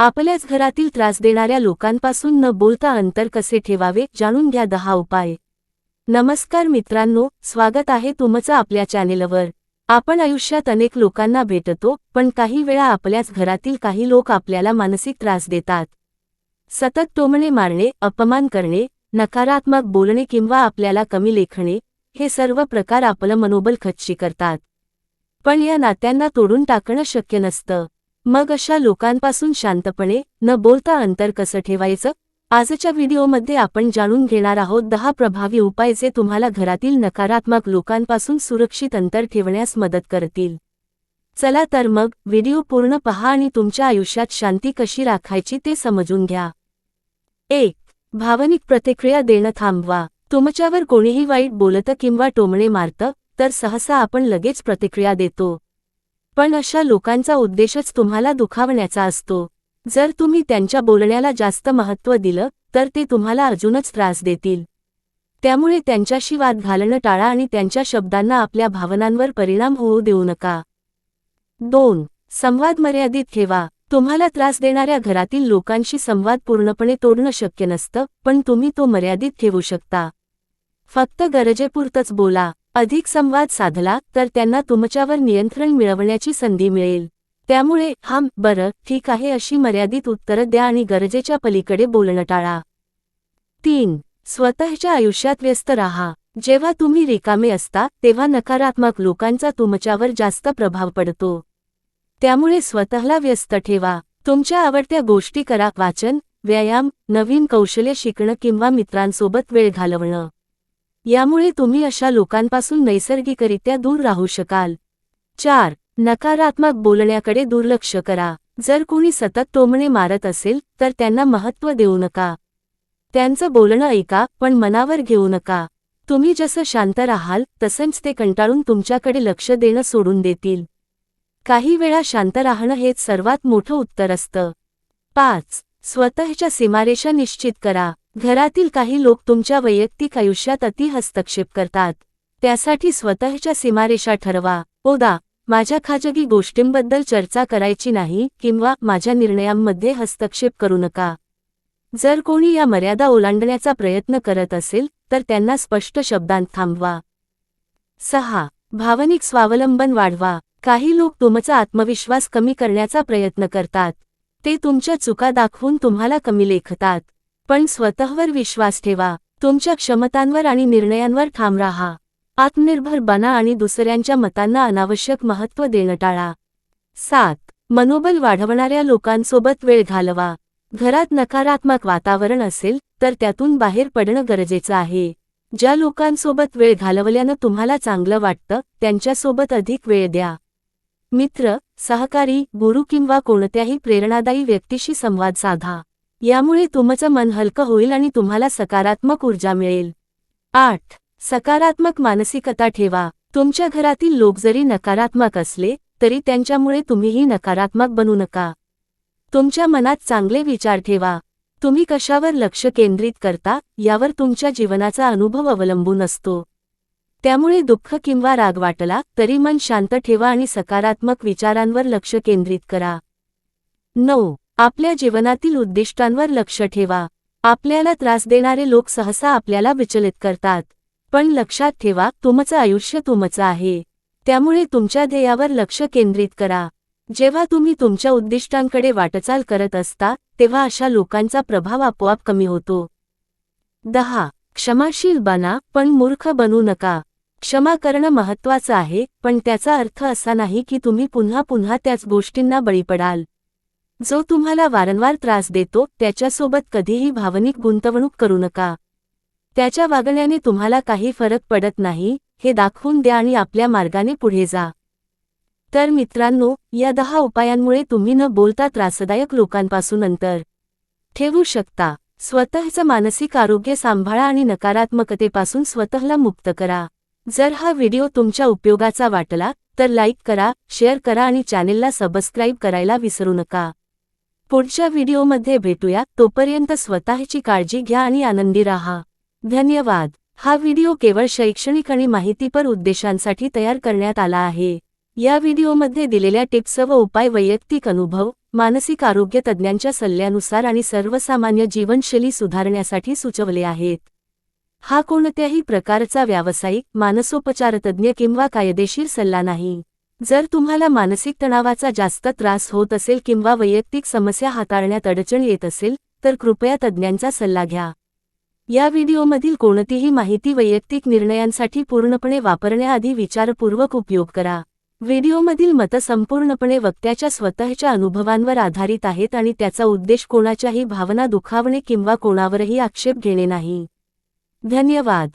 आपल्याच घरातील त्रास देणाऱ्या लोकांपासून न बोलता अंतर कसे ठेवावे जाणून घ्या दहा उपाय. नमस्कार मित्रांनो स्वागत आहे तुमचं आपल्या चॅनेलवर. आपण आयुष्यात अनेक लोकांना भेटतो पण काही वेळा आपल्याच घरातील काही लोक आपल्याला मानसिक त्रास देतात. सतत टोमणे मारणे अपमान करणे नकारात्मक बोलणे किंवा आपल्याला कमी लेखणे हे सर्व प्रकार आपलं मनोबल खच्ची करतात. पण या नात्यांना तोडून टाकणं शक्य नसतं. मग अशा लोकांपासून शांतपणे न बोलता अंतर कसं ठेवायचं? आजच्या व्हिडिओमध्ये आपण जाणून घेणार आहोत दहा प्रभावी उपाय जे तुम्हाला घरातील नकारात्मक लोकांपासून सुरक्षित अंतर ठेवण्यास मदत करतील. चला तर मग व्हिडिओ पूर्ण पहा आणि तुमच्या आयुष्यात शांती कशी राखायची ते समजून घ्या. एक भावनिक प्रतिक्रिया देणं थांबवा. तुमच्यावर कोणीही वाईट बोलतं किंवा टोमणे मारतं तर सहसा आपण लगेच प्रतिक्रिया देतो. पण अशा लोकांचा उद्देशच तुम्हाला दुखावण्याचा असतो. जर तुम्ही त्यांच्या बोलण्याला जास्त महत्त्व दिलं तर ते तुम्हाला अजूनच त्रास देतील. त्यामुळे त्यांच्याशी वाद घालणं टाळा आणि त्यांच्या शब्दांना आपल्या भावनांवर परिणाम होऊ देऊ नका. दोन. संवाद मर्यादित ठेवा. तुम्हाला त्रास देणाऱ्या घरातील लोकांशी संवाद पूर्णपणे तोडणं शक्य नसतं पण तुम्ही तो मर्यादित ठेवू शकता. फक्त गरजेपुरतच बोला. अधिक संवाद साधला तर त्यांना तुमच्यावर नियंत्रण मिळवण्याची संधी मिळेल. त्यामुळे हां बरं ठीक आहे अशी मर्यादित उत्तरं द्या आणि गरजेच्या पलीकडे बोलणं टाळा. तीन स्वतःच्या आयुष्यात व्यस्त राहा. जेव्हा तुम्ही रिकामे असता तेव्हा नकारात्मक लोकांचा तुमच्यावर जास्त प्रभाव पडतो. त्यामुळे स्वतःला व्यस्त ठेवा. तुमच्या आवडत्या गोष्टी करा वाचन व्यायाम नवीन कौशल्य शिकणं किंवा मित्रांसोबत वेळ घालवणं. यामुळे तुम्ही अशा लोकांपासून नैसर्गिकरित्या दूर राहू शकाल. चार नकारात्मक बोलण्याकडे दुर्लक्ष करा. जर कोणी सतत टोमणे मारत असेल तर त्यांना महत्त्व देऊ नका. त्यांचं बोलणं ऐका पण मनावर घेऊ नका. तुम्ही जसं शांत राहाल तसंच ते कंटाळून तुमच्याकडे लक्ष देणं सोडून देतील. काही वेळा शांत राहणं हेच सर्वात मोठं उत्तर असतं. पाच स्वतःच्या सीमारेषा निश्चित करा. घरातील काही लोक तुमच्या वैयक्तिक आयुष्यात अति हस्तक्षेप करतात. त्यासाठी स्वतःच्या सीमारेषा ठरवा. ओदा माझ्या खाजगी गोष्टींबद्दल चर्चा करायची नाही किंवा माझ्या निर्णयांमध्ये हस्तक्षेप करू नका. जर कोणी या मर्यादा ओलांडण्याचा प्रयत्न करत असेल तर त्यांना स्पष्ट शब्दांत थांबवा. सहा भावनिक स्वावलंबन वाढवा. काही लोक तुमचा आत्मविश्वास कमी करण्याचा प्रयत्न करतात. ते तुमच्या चुका दाखवून तुम्हाला कमी लेखतात. पण स्वतःवर विश्वास ठेवा. तुमच्या क्षमतांवर आणि निर्णयांवर ठाम राहा. आत्मनिर्भर बना आणि दुसऱ्यांच्या मतांना अनावश्यक महत्त्व देणं टाळा. सात. मनोबल वाढवणाऱ्या लोकांसोबत वेळ घालवा. घरात नकारात्मक वातावरण असेल तर त्यातून बाहेर पडणं गरजेचं आहे. ज्या लोकांसोबत वेळ घालवल्यानं तुम्हाला चांगलं वाटतं त्यांच्यासोबत अधिक वेळ द्या. मित्र सहकारी गुरु किंवा कोणत्याही प्रेरणादायी व्यक्तीशी संवाद साधा. यामुळे तुमचं मन हलकं होईल आणि तुम्हाला सकारात्मक ऊर्जा मिळेल. आठ. सकारात्मक मानसिकता ठेवा. तुमच्या घरातील लोक जरी नकारात्मक असले तरी त्यांच्यामुळे तुम्हीही नकारात्मक बनू नका. तुमच्या मनात चांगले विचार ठेवा. तुम्ही कशावर लक्ष केंद्रित करता यावर तुमच्या जीवनाचा अनुभव अवलंबून असतो. त्यामुळे दुःख किंवा राग वाटला तरी मन शांत ठेवा आणि सकारात्मक विचारांवर लक्ष केंद्रित करा. नऊ. आपल्या जीवनातील उद्दिष्टांवर लक्ष ठेवा. आपल्याला त्रास देणारे लोक सहसा आपल्याला विचलित करतात. पण लक्षात ठेवा तुमचं आयुष्य तुमचं आहे. त्यामुळे तुमच्या ध्येयावर लक्ष केंद्रित करा. जेव्हा तुम्ही तुमच्या उद्दिष्टांकडे वाटचाल करत असता तेव्हा अशा लोकांचा प्रभाव आपोआप कमी होतो. दहा. क्षमाशील बना पण मूर्ख बनू नका. क्षमा करणं महत्वाचं आहे पण त्याचा अर्थ असा नाही की तुम्ही पुन्हा पुन्हा त्याच गोष्टींना बळी पडाल. जो तुम्हाला वारंवार त्रास देतो त्याच्यासोबत कधीही भावनिक गुंतवणूक करू नका. त्याच्या वागण्याने तुम्हाला काही फरक पडत नाही हे दाखवून द्या आणि आपल्या मार्गाने पुढे जा. तर मित्रांनो या दहा उपायांमुळे तुम्ही न बोलता त्रासदायक लोकांपासून अंतर ठेवू शकता. स्वतःचं मानसिक आरोग्य सांभाळा आणि नकारात्मकतेपासून स्वतःला मुक्त करा. जर हा व्हिडिओ तुमच्या उपयोगाचा वाटला तर लाईक करा शेअर करा आणि चॅनेलला सबस्क्राईब करायला विसरू नका. पुढच्या व्हिडिओमध्ये भेटूया तोपर्यंत स्वतःची काळजी घ्या आणि आनंदी राहा. धन्यवाद. हा व्हिडिओ केवळ शैक्षणिक आणि माहितीपर उद्देशांसाठी तयार करण्यात आला आहे. या व्हिडिओमध्ये दिलेल्या टिप्स व उपाय वैयक्तिक अनुभव मानसिक आरोग्य तज्ज्ञांच्या सल्ल्यानुसार आणि सर्वसामान्य जीवनशैली सुधारण्यासाठी सुचवले आहेत. हा कोणत्याही प्रकारचा व्यावसायिक मानसोपचारतज्ञ किंवा कायदेशीर सल्ला नाही. जर तुम्हाला मानसिक तणावाचा जास्त त्रास होत असेल किंवा वैयक्तिक समस्या हाताळण्यात अडचण येत असेल तर कृपया तज्ज्ञांचा सल्ला घ्या. या व्हिडिओमधील कोणतीही माहिती वैयक्तिक निर्णयांसाठी पूर्णपणे वापरण्याआधी विचारपूर्वक उपयोग करा. व्हिडिओमधील मतं संपूर्णपणे वक्त्याच्या स्वतःच्या अनुभवांवर आधारित आहेत आणि त्याचा उद्देश कोणाच्याही भावना दुखावणे किंवा कोणावरही आक्षेप घेणे नाही. धन्यवाद